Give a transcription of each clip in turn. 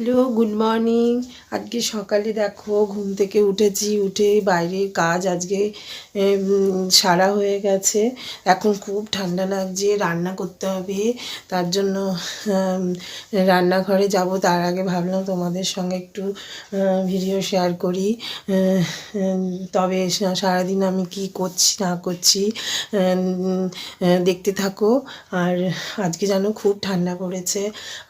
Hello, good morning. আজকে সকালে দেখো, ঘুম থেকে উঠেছি, উঠে বাইরের কাজ আজকে সারা হয়ে গেছে। এখন খুব ঠান্ডা লাগছে, রান্না করতে হবে। তার জন্য রান্নাঘরে যাব। তার আগে ভাবলাম তোমাদের সঙ্গে একটু ভিডিও শেয়ার করি। তবে সারাদিন আমি কি করছি, না করছি দেখতে থাকো। আর আজকে যেন খুব ঠান্ডা পড়েছে।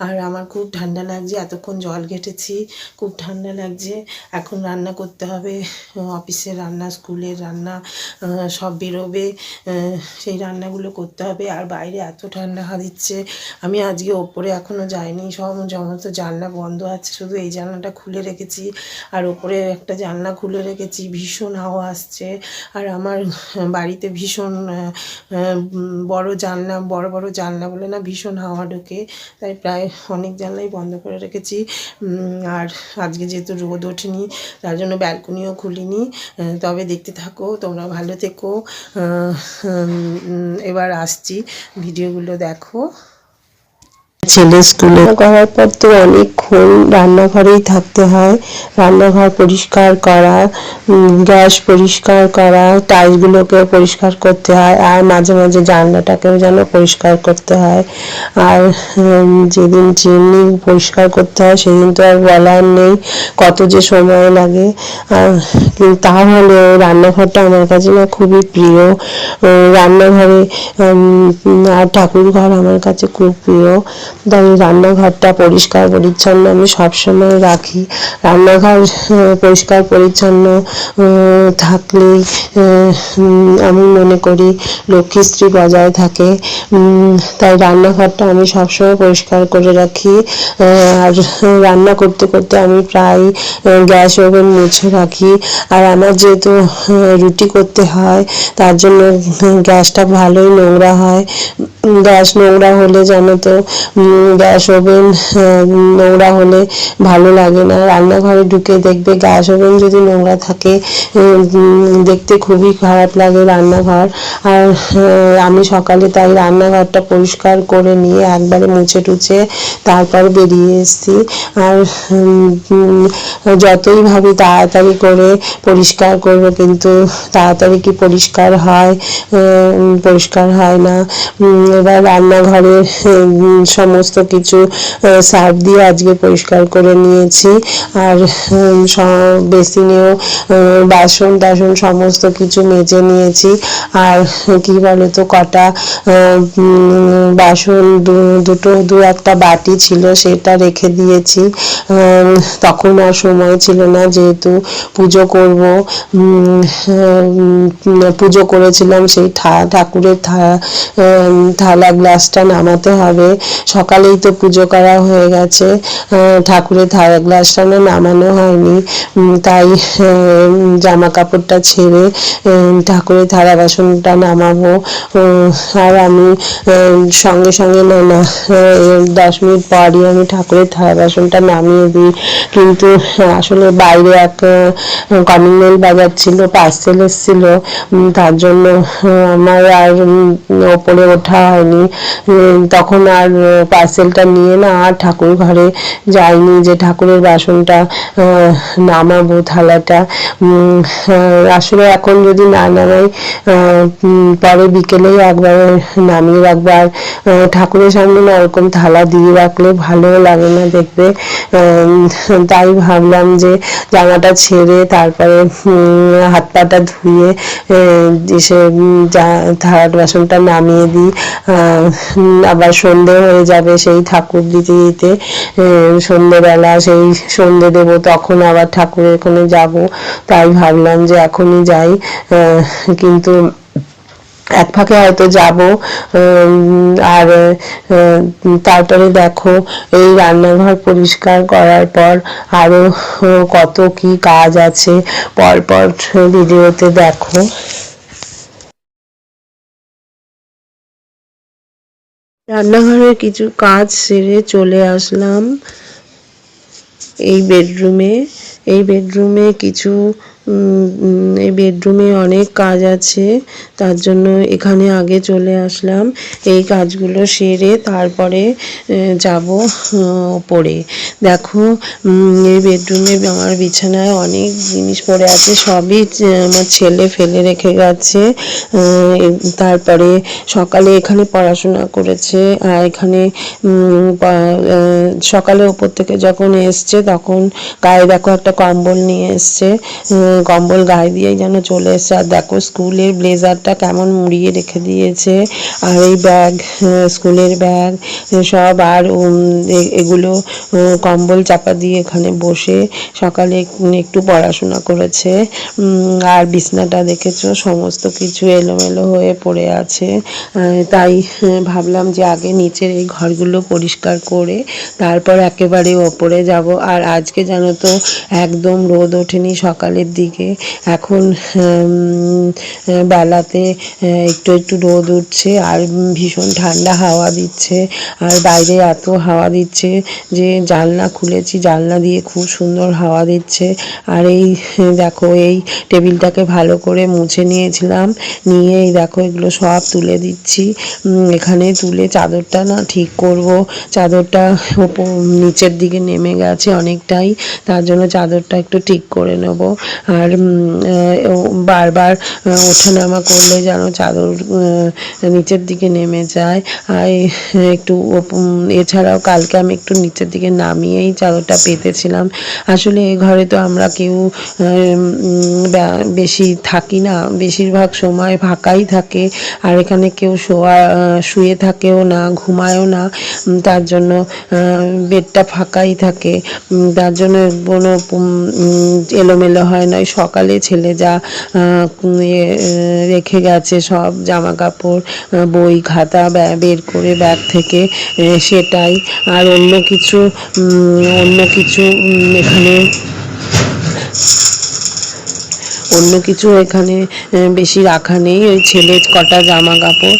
আর আমার খুব ঠান্ডা লাগছে। এতক্ষণ জল ঘেটেছি, খুব ঠান্ডা লাগছে। এখন রান্না করতে হবে, অফিসের রান্না, স্কুলের রান্না সব বেরোবে সেই রান্নাগুলো করতে হবে। আর বাইরে এত ঠান্ডা দিচ্ছে, আমি আজকে ওপরে এখনও যাইনি, সব সমস্ত জানলা বন্ধ আছে, শুধু এই জানলাটা খুলে রেখেছি। আর ওপরে একটা জানলা খুলে রেখেছি, ভীষণ হাওয়া আসছে। আর আমার বাড়িতে ভীষণ বড় জানলা, বড় বড় জানলা বলে না, ভীষণ হাওয়া ঢোকে। তাই প্রায় অনেক জানলাই বন্ধ করে রেখেছি। আর আজকে যেহেতু রোদ ওঠেনি, তার জন্য ব্যালকনিও খুলিনি। তবে দেখতে থাকো, তোমরা ভালো থেকো। এবার আসছি, ভিডিওগুলো দেখো। ছেলে স্কুলে করার পর তো অনেকক্ষণ রান্নাঘরেই থাকতে হয়। রান্নাঘর পরিষ্কার করা গ্যাস পরিষ্কার করা, টাইলসগুলোকেও পরিষ্কার করতে হয়, আর মাঝে মাঝে জানলাটাকেও যেন পরিষ্কার করতে হয়। আর যেদিন চিমনি পরিষ্কার করতে হয়, সেদিন তো আর বলার নেই কত যে সময় লাগে। আর তাহলেও রান্নাঘরটা আমার কাছে না খুবই প্রিয়। রান্নাঘরে আর ঠাকুর ঘর আমার কাছে খুব প্রিয়। তাই রান্নাঘরটা পরিষ্কার পরিচ্ছন্ন, আমি সবসময় রাখি। রান্নাঘর পরিষ্কার পরিচ্ছন্ন থাকলে আমি মনে করি লক্ষ্মীশ্রী বজায় থাকে। তাই রান্নাঘরটা আমি সবসময় পরিষ্কার করে রাখি। আর রান্না করতে করতে আমি প্রায় গ্যাস ওভেন মুছে রাখি। আর আমার যেহেতু রুটি করতে হয়, তার জন্য গ্যাসটা ভালোই নোংরা হয়। গ্যাস নোংরা হলে জানো তো গ্যাস ওভেন নোংরা হলে ভালো লাগে না। রান্নাঘরে ঢুকে দেখবে গ্যাস ওভেন যদি নোংরা থাকে দেখতে খুবই খারাপ লাগে রান্নাঘর। আর আমি সকালে তাই রান্নাঘরটা পরিষ্কার করে নিয়ে একবারে মুছে টুছে তারপর বেরিয়ে এসেছি। আর যতই ভাবি তাড়াতাড়ি করে পরিষ্কার করব কিন্তু তাড়াতাড়ি কি পরিষ্কার হয়? পরিষ্কার হয় না। এবার রান্নাঘরে উম, সমস্ত কিছু সার্ফ দিয়ে আজকে পরিষ্কার করে নিয়েছি। আর বেসিনেও বাসন টাসন সমস্ত কিছু মেজে নিয়েছি। আর, কি বলতো, কটা বাসন দুটো, দু একটা বাটি ছিল, সেটা রেখে দিয়েছি। তখন আর সময় ছিল না, যেহেতু পুজো করব পুজো করেছিলাম, সেই ঠাকুরের থালা গ্লাসটা নামাতে হবে। সকালেই তো পুজো করা হয়ে গেছে। ঠাকুরের থালা গ্লাসটা না নামানো হয়নি। তাই জামা কাপড়টা ছেড়ে ঠাকুরের থালা বাসনটা নামাবো। আর আমি সঙ্গে সঙ্গে না না দশ মিনিট পরই আমি ঠাকুরের থালা বাসনটা নামিয়ে দিই। কিন্তু আসলে বাইরে এক কলিং বাজার ছিল, পার্সেল এসেছিল। তার জন্য আমার আর ওপরে ওঠা হয়নি। তখন আর পার্সেলটা নিয়ে না আর ঠাকুর ঘরে যাইনি যে ঠাকুরের বাসনটা নামাবো থালাটা। আসলে এখন যদি না নামাই পরে বিকেলেই একবার নামিয়ে রাখব। আর ঠাকুরের সামনে না ওরকম থালা দিয়ে রাখলে ভালো লাগে না দেখবে তাই ভাবলাম যে জামাটা ছেড়ে তারপরে হাত পাটা ধুয়ে এসে যা- থালার বাসনটা নামিয়ে দিই। আবার সন্ধে হয়ে যাবে সেই ঠাকুর দিতে দিতে আহ, সন্ধেবেলা সেই সন্ধে দেবো তখন আবার ঠাকুরের ওখানে যাব। তাই ভাবলাম যে এখনই যাই কিন্তু এক ফাঁকে হয়তো যাব আর তারপরে দেখো এই রান্নাঘর পরিষ্কার করার পর আরও কত কি কাজ আছে পরপর ভিডিওতে দেখো। রান্নাঘরের কিছু কাজ সেরে চলে আসলাম এই বেডরুমে এই বেডরুমে কিছু এই বেডরুমে অনেক কাজ আছে। তার জন্য এখানে আগে চলে আসলাম। এই কাজগুলো সেরে তারপরে যাব ওপরে। দেখো এই বেডরুমে আমার বিছানায় অনেক জিনিস পড়ে আছে। সবই আমার ছেলে ফেলে রেখে গেছে। তারপরে সকালে এখানে পড়াশোনা করেছে। আর এখানে সকালে ওপর থেকে যখন এসছে, তখন গায়ে দেখো একটা কম্বল নিয়ে এসছে। কম্বল গায়ে দিয়েই যেন চলে এসছে আর দেখো স্কুলের ব্লেজারটা কেমন মুড়িয়ে রেখে দিয়েছে, আর এই ব্যাগ স্কুলের ব্যাগ সব আর এগুলো কম্বল চাপা দিয়ে এখানে বসে সকালে একটু পড়াশোনা করেছে। আর বিছনাটা দেখেছ, সমস্ত কিছু এলোমেলো হয়ে পড়ে আছে। তাই ভাবলাম যে আগে নিচের এই ঘরগুলো পরিষ্কার করে তারপর একেবারে ওপরে যাব। আর আজকে জানো তো, একদম রোদ ওঠেনি সকালের দিকে। এখন বেলাতে একটু একটু রোদ উঠছে আর ভীষণ ঠান্ডা হাওয়া দিচ্ছে। আর বাইরে এত হাওয়া দিচ্ছে যে জানলা খুলেছি, জানলা দিয়ে খুব সুন্দর হাওয়া দিচ্ছে। আর এই, দেখো, এই টেবিলটাকে ভালো করে মুছে নিয়েছিলাম। নিয়ে এই দেখো, এগুলো সব তুলে দিচ্ছি। এখানে তুলে চাদরটা না ঠিক করব। চাদরটা নিচের দিকে নেমে গেছে অনেকটাই। তার জন্য চাদরটা একটু ঠিক করে নেব। আর বারবার ওঠানামা করলে যেন চাদর নিচের দিকে নেমে যায়। আর একটু এছাড়াও কালকে আমি একটু নিচের দিকে নামিয়েই চাদরটা পেতেছিলাম। আসলে এ ঘরে তো আমরা কেউ বেশি থাকি না। বেশিরভাগ সময় ফাঁকাই থাকে। আর এখানে কেউ শোয়া শুয়ে থাকেও না, ঘুমায়ও না। তার জন্য বেডটা ফাঁকাই থাকে। তার জন্য কোনো এলোমেলো হয় না। সকালে ছেলে যা রেখে গেছে সব জামা কাপড় বই, খাতা বের করে ব্যাগ থেকে সেটাই। আর অন্য কিছু অন্য কিছু এখানে, অন্য কিছু এখানে বেশি রাখা নেই। ওই ছেলে কটা জামা কাপড়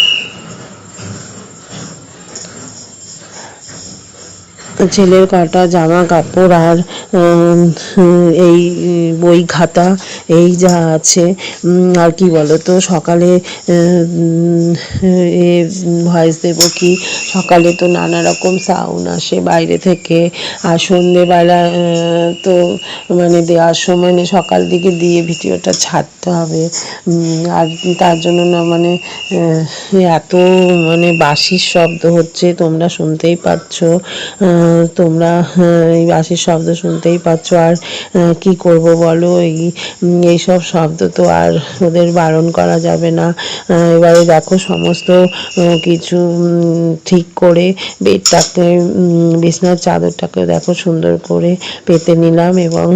ছেলের কাটা জামা কাপড় আর এই বই খাতা, এই যা আছে আর কি বলতো, সকালে এ ভয়েস দেবো কি, সকালে তো নানা রকম সাউন্ড আসে বাইরে থেকে, আর সন্ধেবেলা তো মানে দেওয়ার সময় না সকাল দিকে দিয়ে ভিডিওটা ছাড়তে হবে আর তার জন্য না মানে এত মানে বাঁশির শব্দ হচ্ছে, তোমরা শুনতেই পাচ্ছ তোমরা এই বাঁশির শব্দ শুনতেই পাচ্ছ। আর কি করব বলো? এই এইসব শব্দ তো আর ওদের বারণ করা যাবে না। এবারে দেখো সমস্ত কিছু ঠিক করে বেডটাকে বিছনার চাদরটাকে দেখো সুন্দর করে পেতে নিলাম এবং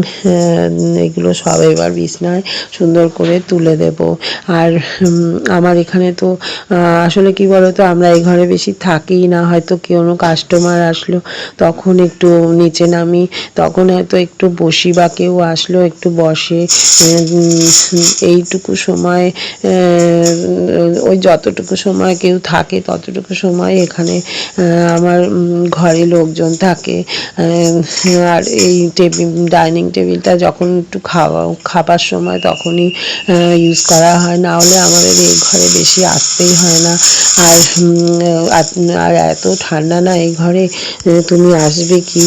এগুলো সব এবার বিছনায় সুন্দর করে তুলে দেব। আর আমার এখানে তো আসলে কি বলতো, আমরা এই ঘরে বেশি থাকি না, হয়তো কোনো কাস্টমার আসলো তখন একটু নিচে নামি, তখন হয়তো একটু বসি বা কেউ আসলো, একটু বসে। এইটুকু সময় ওই যতটুকু সময় কেউ থাকে, ততটুকু সময় এখানে আমার ঘরে লোকজন থাকে। আর এই টেবিল, ডাইনিং টেবিলটা যখন একটু খাওয়া, খাবার সময় তখনই ইউজ করা হয়। না হলে আমাদের এই ঘরে বেশি আসতেই হয় না। আর আর এত ঠান্ডা না এই ঘরে তুমি আসবে কি?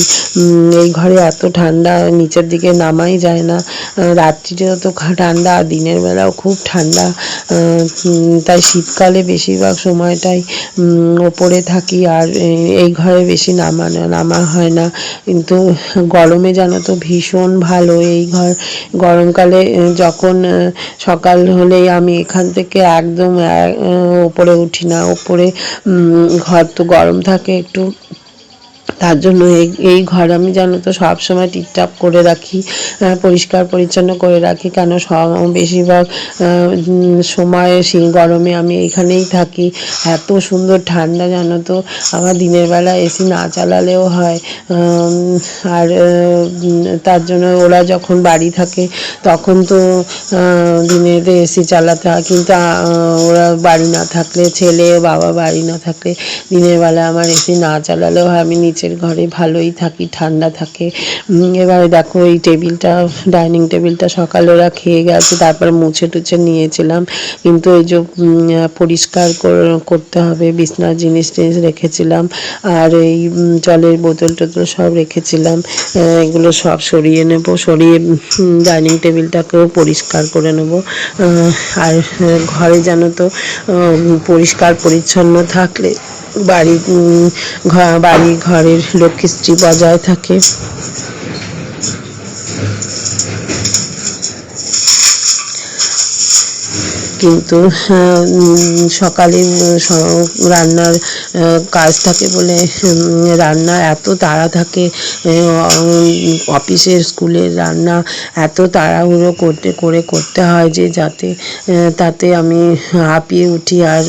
এই ঘরে এত ঠান্ডা, নিচের দিকে নামাই যায় না। রাত্রিরেও তো ঠান্ডা আর দিনের বেলাও খুব ঠান্ডা। তাই শীতকালে বেশিরভাগ সময়টাই ওপরে থাকি আর এই ঘরে বেশি নামানো নামা হয় না। কিন্তু গরমে জানো তো ভীষণ ভালো এই ঘর। গরমকালে যখন সকাল হলেই আমি এখান থেকে একদম ওপরে উঠি না। ওপরে ঘর তো গরম থাকে একটু। তার জন্য এই ঘর আমি জানো তো সবসময় টিপটাপ করে রাখি পরিষ্কার পরিচ্ছন্ন করে রাখি, কেন সব বেশিরভাগ সময় সেই গরমে আমি এখানেই থাকি। এত সুন্দর ঠান্ডা জানো তো আমার দিনের বেলা এসি না চালালেও হয়। আর তার জন্য ওরা যখন বাড়ি থাকে, তখন তো দিনের এসি চালাতে হয়। কিন্তু ওরা বাড়ি না থাকলে, ছেলে, বাবা বাড়ি না থাকলে দিনের বেলা আমার এসি না চালালেও হয়। আমি নিচে গ্যাসের ঘরে ভালোই থাকি, ঠান্ডা থাকে। এবারে দেখো এই টেবিলটা, ডাইনিং টেবিলটা সকালে ওরা খেয়ে গেছে, তারপর মুছে টুছে নিয়েছিলাম। কিন্তু এই যে পরিষ্কার কর- করতে হবে, বিছনার জিনিস টিনিস রেখেছিলাম, আর এই জলের বোতল টোতল সব রেখেছিলাম। এগুলো সব সরিয়ে নেব, সরিয়ে ডাইনিং টেবিলটাকেও পরিষ্কার করে নেব। আর ঘরে যেন তো পরিষ্কার পরিচ্ছন্ন থাকলে বাড়ি বাড়ি ঘরের লক্ষ্মীশ্রী বজায় থাকে। কিন্তু উম, সকালে রান্নার কাজ থাকে বলে রান্না এত তাড়া থাকে অফিসের স্কুলের রান্না এত তাড়াহুড়ো করতে, করে করতে হয় যে যাতে তাতে আমি হাঁপিয়ে উঠি আর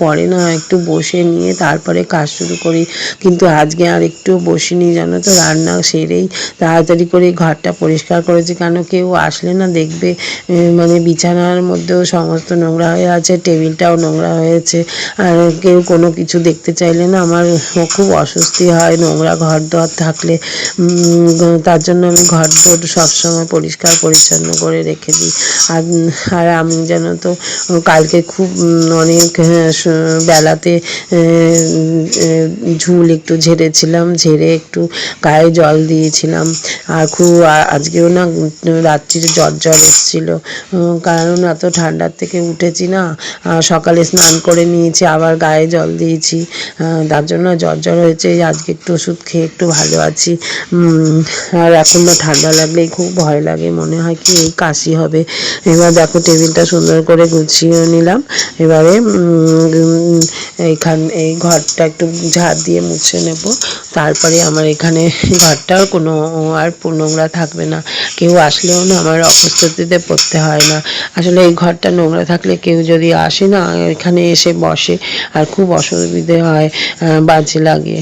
পরে না একটু বসে নিয়ে তারপরে কাজ শুরু করি। কিন্তু আজকে আর একটু বসিনি জানো তো, রান্না সেরেই তাড়াতাড়ি করে ঘরটা পরিষ্কার করেছি। কেন কেউ আসলে না দেখবে মানে বিছানার মধ্যেও সমস্ত নোংরা হয়ে আছে, টেবিলটাও নোংরা হয়েছে, আর কেউ কোনো কিছু দেখতে চাইলে না আমার খুব অস্বস্তি হয় নোংরা ঘর দর থাকলে। তার জন্য আমি ঘর দর সবসময় পরিষ্কার পরিচ্ছন্ন করে রেখে দিই। আর আর আমি যেন তো কালকে খুব অনেক বেলাতে ঝুল একটু ঝেড়েছিলাম, ঝেড়ে একটু গায়ে জল দিয়েছিলাম। আর খুব আজকেও না রাত্রিরে জ্বর জ্বর এসেছিল। কারণ এত ঠান্ডার থেকে উঠেছি না সকালে স্নান করে নিয়েছি, আবার গায়ে জল দিয়েছি। তার জন্য জ্বর জ্বর হয়েছে আজকে একটু ওষুধ খেয়ে একটু ভালো আছি। আর এখন না ঠান্ডা লাগলেই খুব ভয় লাগে, মনে হয় কি এই কাশি হবে। এবার দেখো টেবিলটা সুন্দর করে গুছিয়ে নিলাম। এবারে এইখান, এই ঘরটা একটু ঝাড় দিয়ে মুছে নেব। তারপরে আমার এখানে ঘরটাও কোনো আর নোংরা থাকবে না। কেউ আসলেও না আমার অপ্রস্তুতিতে পড়তে হয় না। আসলে এই ঘরটা নোংরা থাকলে কেউ যদি আসে না, এখানে এসে বসে, আর খুব অসুবিধে হয় বাজে লাগে।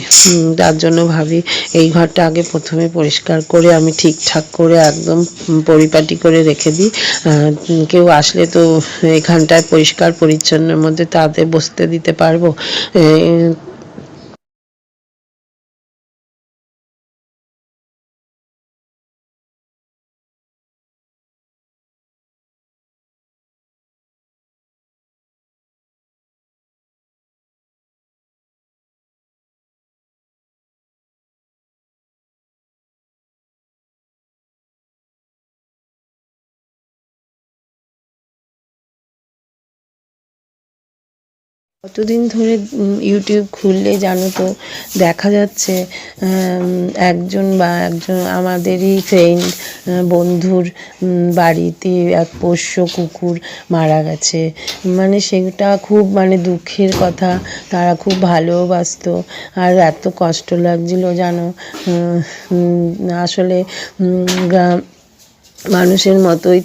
তার জন্য ভাবি, এই ঘরটা আগে প্রথমে পরিষ্কার করে আমি ঠিকঠাক করে একদম পরিপাটি করে রেখে দিই। কেউ আসলে তো এখানটায় পরিষ্কার পরিচ্ছন্নের মধ্যে তাদের বসতে দিতে পারব এ, কতদিন ধরে ইউটিউব খুললে জানো তো, দেখা যাচ্ছে একজন বা একজন আমাদেরই ফ্রেন্ড বন্ধুর বাড়িতে এক পোষ্য কুকুর মারা গেছে। মানে সেটা খুব মানে দুঃখের কথা, তারা খুব ভালোবাসতো। আর এত কষ্ট লাগছিল জানো আসলে গ্রাম মানুষের মতোই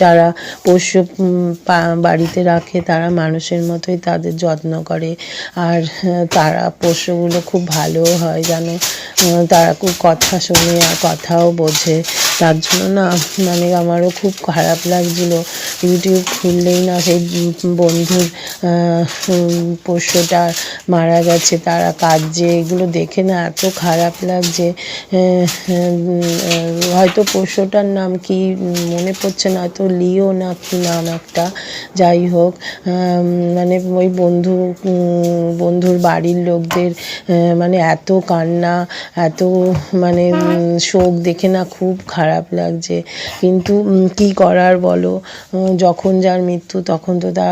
যারা পোষ্য বাড়িতে রাখে, তারা মানুষের মতোই তাদের যত্ন করে। আর তারা পোষ্যগুলো খুব ভালো হয় যেন তারা খুব কথা শোনে আর কথাও বোঝে। তার জন্য না। মানে আমারও খুব খারাপ লাগছিল। ইউটিউব খুললেই না সেই বন্ধুর পোষ্যটা মারা গেছে, তারা কাঁদছে, এগুলো দেখে না এত খারাপ লাগছে। হয়তো পোষ্যটার নাম কি মনে পড়ছে না, হয়তো লিও না কি নাম একটা, যাই হোক মানে ওই বন্ধু বন্ধুর বাড়ির লোকদের মানে এত কান্না, এত মানে শোক দেখে না খুব খারাপ লাগছে। কিন্তু কি করার বলো? যখন যার মৃত্যু, তখন তো তা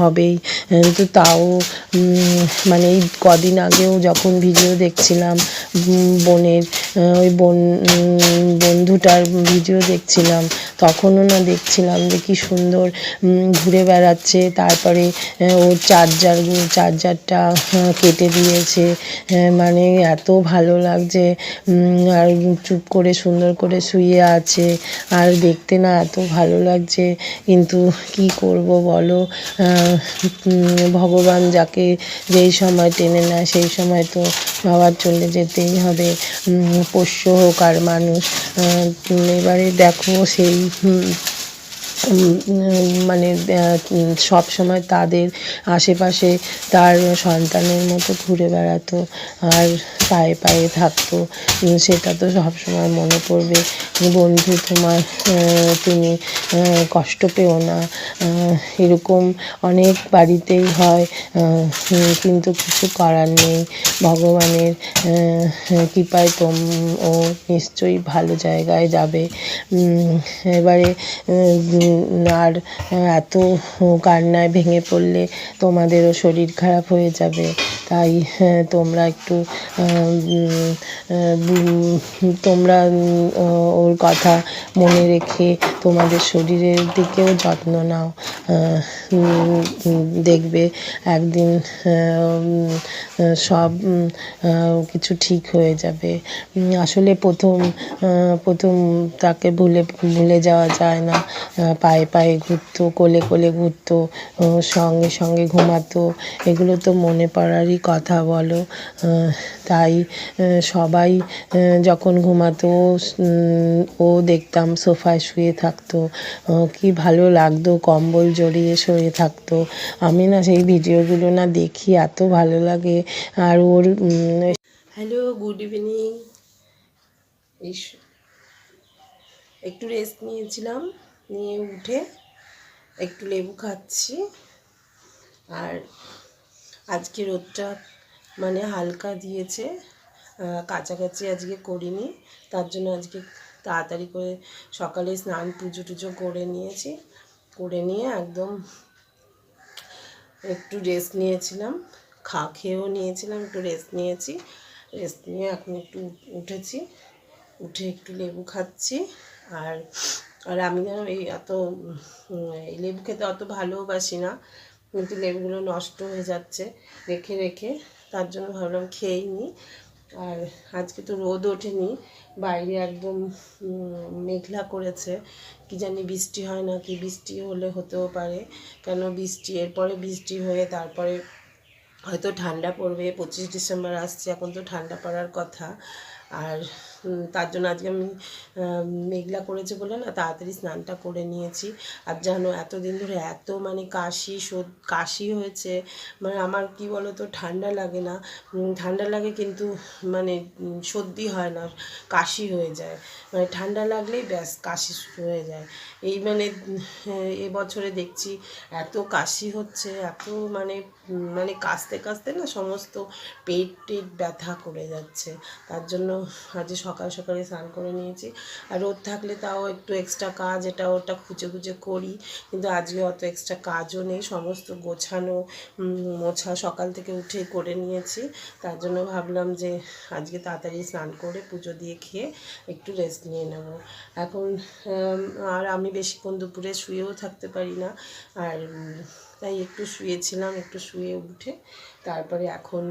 হবেই। কিন্তু তাও মানে এই কদিন আগেও যখন ভিডিও দেখছিলাম বোনের ওই বোন বন্ধুটার ভিডিও দেখছিলাম, তখনও না দেখছিলাম যে কি সুন্দর ঘুরে বেড়াচ্ছে। তারপরে ওর চার্জার চার্জারটা কেটে দিয়েছে। মানে এত ভালো লাগছে আর চুপ করে, সুন্দর করে শুয়ে আছে। আর দেখতে না এত ভালো লাগছে। কিন্তু কি করব বলো? ভগবান যাকে যেই সময় টেনে না সেই সময় তো বাবার চলে যেতেই হবে। পোষ্য হোক আর মানুষ। এবারে দেখো সেই মানে সব সময় তাদের আশেপাশে তার সন্তানের মতো ঘুরে বেড়াতো আর পায়ে পায়ে থাকতো। সেটা তো সব সময় মনে পড়বে। বন্ধু তোমার তুমি কষ্ট পেও না। এরকম অনেক বাড়িতেই হয় কিন্তু কিছু করার নেই। ভগবানের কৃপায় তোম, ও নিশ্চয়ই ভালো জায়গায় যাবে। এবারে আর এত কান্নায় ভেঙে পড়লে তোমাদেরও শরীর খারাপ হয়ে যাবে। তাই হ্যাঁ, তোমরা একটু তোমরা ওর কথা মনে রেখে তোমাদের শরীরের দিকেও যত্ন নাও। দেখবে একদিন সব কিছু ঠিক হয়ে যাবে। আসলে প্রথম প্রথম তাকে ভুলে ভুলে যাওয়া যায় না। পায়ে পায়ে ঘুরতো কোলে কোলে ঘুরতো সঙ্গে সঙ্গে ঘুমাতো। এগুলো তো মনে পড়ারই কথা বলো। তাই সবাই যখন ঘুমাতো ও দেখতাম সোফায় শুয়ে থাকতো। কি ভালো লাগতো, কম্বল জড়িয়ে শুয়ে থাকতো। আমি না সেই ভিডিওগুলো না দেখি, এত ভালো লাগে। আর ওর হ্যালো গুড ইভিনিং একটু রেস্ট নিয়েছিলাম, নিয়ে উঠে একটু লেবু খাচ্ছি। আর আজকে রোদটা মানে হালকা দিয়েছে কাছাকাছি আজকে করিনি, তার জন্য আজকে তাড়াতাড়ি করে সকালে স্নান পুজো টুজো করে নিয়েছি, করে নিয়ে একদম একটু রেস্ট নিয়েছিলাম, খা খেয়েও নিয়েছিলাম, একটু রেস্ট নিয়েছি রেস্ট নিয়ে এখন একটু উঠ- উঠেছি, উঠে একটু লেবু খাচ্ছি, আর আর আমি যেন এই এত এই লেবু খেতে অত ভালোবাসি না কিন্তু লেবুগুলো নষ্ট হয়ে যাচ্ছে রেখে রেখে, তার জন্য ভাবলাম খেয়েই নিই। আর আজকে তো রোদ ওঠেনি, বাইরে একদম মেঘলা করেছে। কি জানি বৃষ্টি হয় না কি বৃষ্টি হলে হতেও পারে। কেন বৃষ্টি? এরপরে বৃষ্টি হয়ে তারপরে হয়তো ঠান্ডা পড়বে। পঁচিশ ডিসেম্বর আসছে, এখন তো ঠান্ডা পড়ার কথা। আর তার জন্য আজকে আমি মেঘলা করেছে বলে না, তাড়াতাড়ি স্নানটা করে নিয়েছি। আর জানো, এতদিন ধরে এত মানে কাশি, সর- কাশি হয়েছে। মানে আমার কি বলো তো ঠান্ডা লাগে না। ঠান্ডা লাগে কিন্তু মানে সর্দি হয় না, কাশি হয়ে যায়। মানে ঠান্ডা লাগলেই ব্যাস, কাশি হয়ে যায়। এই মানে এ বছরে দেখছি এত কাশি হচ্ছে, এত মানে মানে কাশতে কাশতে না সমস্ত পেট টেট ব্যথা করে যাচ্ছে। তার জন্য আজ সকাল সকালে স্নান করে নিয়েছি। আর রোদ থাকলে তাও একটু এক্সট্রা কাজ এটা ওটা খুঁজে খুঁজে করি। কিন্তু আজকে অত এক্সট্রা কাজও নেই সমস্ত গোছানো মোছা সকাল থেকে উঠে করে নিয়েছি। তার জন্য ভাবলাম যে আজকে তাড়াতাড়ি স্নান করে পুজো দিয়ে খেয়ে একটু রেস্ট নিয়ে নেব। এখন আর আমি বেশিক্ষণ দুপুরে শুয়েও থাকতে পারি না। আর তাই একটু শুয়েছিলাম একটু শুয়ে উঠে তারপরে এখন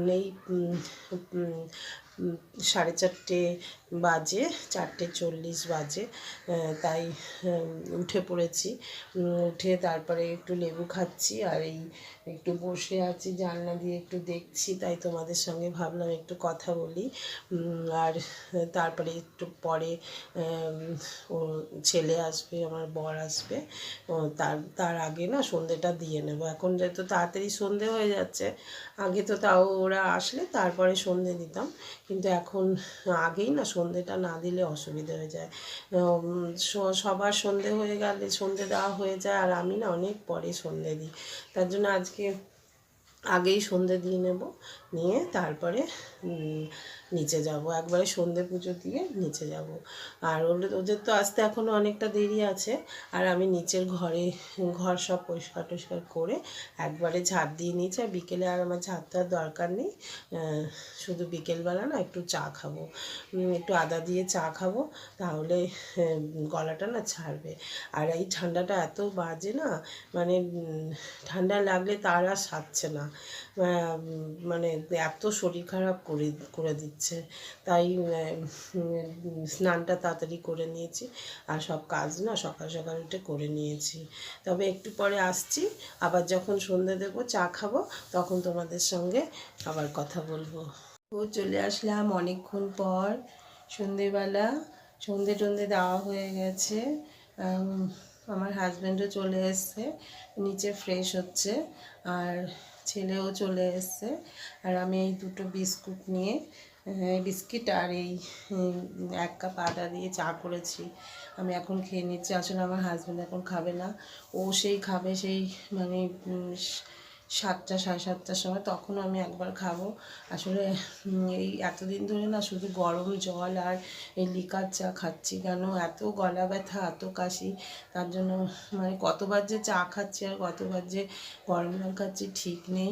উম, সাড়ে চারটে বাজে, চারটে চল্লিশ বাজে তাই উঠে পড়েছি। উঠে তারপরে একটু লেবু খাচ্ছি আর এই একটু বসে আছি, জানলা দিয়ে একটু দেখছি, তাই তোমাদের সঙ্গে ভাবলাম একটু কথা বলি। আর তারপরে একটু পরে ও ছেলে আসবে, আমার বর আসবে তার তার আগে না সন্ধেটা দিয়ে নেব। এখন যেহেতু তাড়াতাড়ি সন্ধে হয়ে যাচ্ছে, আগে তো তাও ওরা আসলে তারপরে সন্ধে দিতাম। কিন্তু এখন আগেই না সন্ধেটা না দিলে অসুবিধা হয়ে যায়। সবার সন্ধে হয়ে গেলে সন্ধে দেওয়া হয়ে যায় আর আমি না অনেক পরে সন্ধে দিই। তার জন্য আজকে আগেই সন্ধে দিয়ে নেব, নিয়ে তারপরে নিচে যাব। একবারে সন্ধে পুজো দিয়ে নিচে যাব। আর ওদের তো আসতে এখনও অনেকটা দেরি আছে। আর আমি নিচের ঘরে, ঘর সব পরিষ্কার টরিষ্কার করে একবারে ঝাড় দিয়ে নিয়েছি। আর বিকেলে আর আমার ঝাড় দেওয়ার দরকার নেই। শুধু বিকেলবেলা না, একটু চা খাব। একটু আদা দিয়ে চা খাব, তাহলে গলাটা না ছাড়বে। আর এই ঠান্ডাটা এত বাজে না মানে ঠান্ডা লাগলে তার আর সারছে না। মানে এত শরীর খারাপ করে করে দিচ্ছে। তাই স্নানটা তাড়াতাড়ি করে নিয়েছি। আর সব কাজ না সকাল সকাল উঠে করে নিয়েছি। তবে একটু পরে আসছি। আবার যখন সন্ধে দেবো, চা খাব, তখন তোমাদের সঙ্গে আবার কথা বলব। ও চলে আসলাম অনেকক্ষণ পর। সন্ধেবেলা সন্ধে টন্ধে দেওয়া হয়ে গেছে। আমার হাজব্যান্ডও চলে এসছে। নিচে ফ্রেশ হচ্ছে। আর ছেলেও চলে এসছে। আর আমি এই দুটো বিস্কুট নিয়ে বিস্কিট আর এই এক কাপ আদা দিয়ে চা করেছি। আমি এখন খেয়ে নিচ্ছি। আসলে আমার হাজব্যান্ড এখন খাবে না। ও সেই খাবে সেই মানে সাতটা, সাড়ে সাতটার সময় তখন আমি একবার খাব। আসলে এই এতদিন ধরে না শুধু গরম জল আর এই লিকার চা খাচ্ছি কেন? এত গলা ব্যথা, এত কাশি, তার জন্য মানে কতবার যে চা খাচ্ছি আর কতবার যে গরম জল খাচ্ছি ঠিক নেই।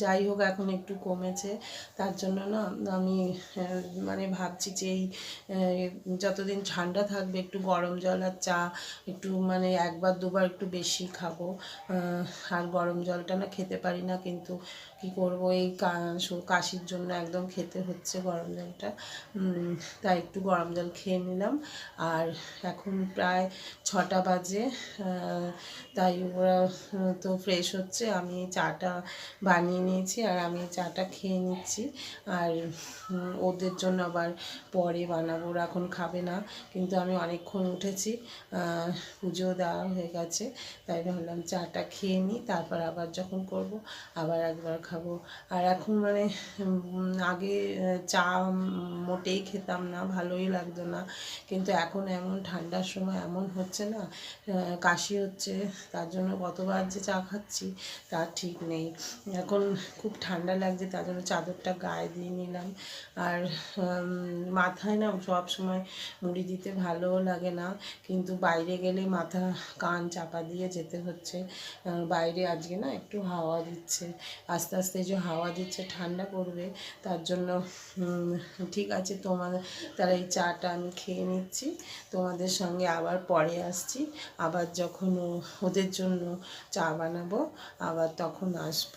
যাই হোক, এখন একটু কমেছে। তার জন্য না আমি মানে ভাবছি যে এই যতদিন ঠান্ডা থাকবে একটু গরম জল আর চা একটু মানে একবার, দুবার একটু বেশি খাব। আর গরম জলটা না খেতে পারি না, কিন্তু কি করব? এই কাশির জন্য একদম খেতে হচ্ছে গরম জলটা। তাই একটু গরম জল খেয়ে নিলাম। আর এখন প্রায় ছটা বাজে তাই ওরা তো ফ্রেশ হচ্ছে। আমি চাটা বানিয়ে নিয়েছি আর আমি চাটা খেয়ে নিচ্ছি। আর ওদের জন্য আবার পরে বানাবো, ওরা এখন খাবে না। কিন্তু আমি অনেকক্ষণ উঠেছি পুজো দেওয়া হয়ে গেছে। তাই ভাবলাম চাটা খেয়ে নিই, তারপর আবার যখন করব, আবার একবার খাব। আর এখন মানে আগে চা মোটেই খেতাম না, ভালোই লাগতো না। কিন্তু এখন এমন ঠান্ডার সময় এমন হচ্ছে না কাশি হচ্ছে, তার জন্য কতবার যে চা খাচ্ছি, তার ঠিক নেই। এখন খুব ঠান্ডা লাগছে, তার জন্য চাদরটা গায়ে দিয়ে নিলাম। আর মাথায় না সব সময় মুড়ি দিতে ভালোও লাগে না, কিন্তু বাইরে গেলে মাথা কান চাপা দিয়ে যেতে হচ্ছে। বাইরে আজকে না, একটু হাওয়া দিচ্ছে। আস্তে আস্তে যে হাওয়া দিচ্ছে, ঠান্ডা পড়বে, তার জন্য ঠিক আছে তোমাদের তারা এই চাটা আমি খেয়ে নিচ্ছি। তোমাদের সঙ্গে আবার পরে আসছি। আবার যখন ওদের জন্য চা বানাবো, আবার তখন আসব।